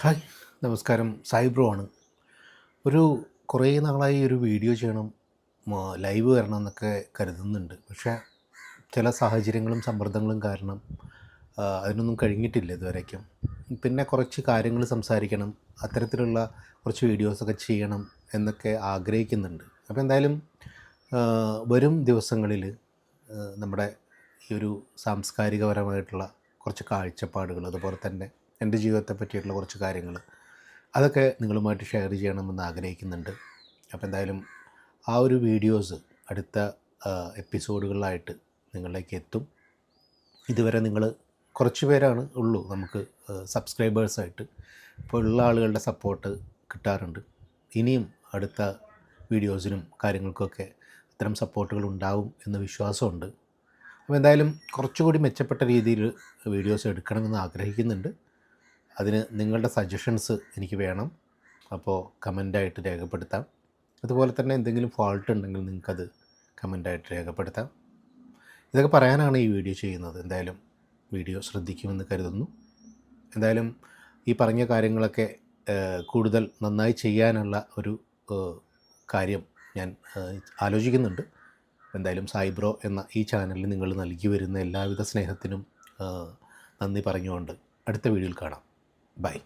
Hi നമസ്കാരം. സൈബ്രോ ആണ്. ഒരു കുറേ നാളായി ഒരു വീഡിയോ ചെയ്യണം ലൈവ് വരണം എന്നൊക്കെ കരുതുന്നുണ്ട്. പക്ഷേ ചില സാഹചര്യങ്ങളും സമ്മർദ്ദങ്ങളും കാരണം അതിനൊന്നും കഴിഞ്ഞിട്ടില്ല ഇതുവരേക്കും. പിന്നെ കുറച്ച് കാര്യങ്ങൾ സംസാരിക്കണം അത്തരത്തിലുള്ള കുറച്ച് വീഡിയോസൊക്കെ ചെയ്യണം എന്നൊക്കെ ആഗ്രഹിക്കുന്നുണ്ട്. അപ്പോൾ എന്തായാലും വരും ദിവസങ്ങളിൽ നമ്മുടെ ഈ ഒരു സാംസ്കാരികപരമായിട്ടുള്ള കുറച്ച് കാഴ്ചപ്പാടുകൾ അതുപോലെ തന്നെ എന്റെ ജീവിതത്തെ പറ്റിയിട്ടുള്ള കുറച്ച് കാര്യങ്ങൾ. അതൊക്കെ നിങ്ങളുമായിട്ട് ഷെയർ ചെയ്യണമെന്ന് ആഗ്രഹിക്കുന്നുണ്ട്. അപ്പോൾ എന്തായാലും ആ ഒരു വീഡിയോസ് അടുത്ത എപ്പിസോഡുകളിലായിട്ട് നിങ്ങളിലേക്ക് എത്തും. ഇതുവരെ നിങ്ങൾ കുറച്ച് പേരാണ് ഉള്ളൂ നമുക്ക് സബ്സ്ക്രൈബേഴ്സായിട്ട് ഇപ്പോൾ ഉള്ള ആളുകളുടെ സപ്പോർട്ട് കിട്ടാറുണ്ട്. ഇനിയും അടുത്ത വീഡിയോസിനും കാര്യങ്ങൾക്കൊക്കെ അത്തരം സപ്പോർട്ടുകൾ ഉണ്ടാവും എന്ന വിശ്വാസമുണ്ട്. അപ്പോൾ എന്തായാലും കുറച്ചുകൂടി മെച്ചപ്പെട്ട രീതിയിൽ വീഡിയോസ് എടുക്കണമെന്ന് ആഗ്രഹിക്കുന്നുണ്ട്. അതിന് നിങ്ങളുടെ സജഷൻസ് എനിക്ക് വേണം. അപ്പോൾ കമന്റായിട്ട് രേഖപ്പെടുത്താം. അതുപോലെ തന്നെ എന്തെങ്കിലും ഫോൾട്ട് ഉണ്ടെങ്കിൽ നിങ്ങൾക്കത് കമന്റായിട്ട് രേഖപ്പെടുത്താം. ഇതൊക്കെ പറയാനാണ് ഈ വീഡിയോ ചെയ്യുന്നത്. എന്തായാലും വീഡിയോ ശ്രദ്ധിക്കുമെന്ന് കരുതുന്നു. എന്തായാലും ഈ പറഞ്ഞ കാര്യങ്ങളൊക്കെ കൂടുതൽ നന്നായി ചെയ്യാനുള്ള ഒരു കാര്യം ഞാൻ ആലോചിക്കുന്നുണ്ട്. എന്തായാലും സൈബ്രോ എന്ന ഈ ചാനലിൽ നിങ്ങൾ നൽകി വരുന്ന എല്ലാവിധ സ്നേഹത്തിനും നന്ദി പറഞ്ഞുകൊണ്ട് അടുത്ത വീഡിയോയിൽ കാണാം. Bye.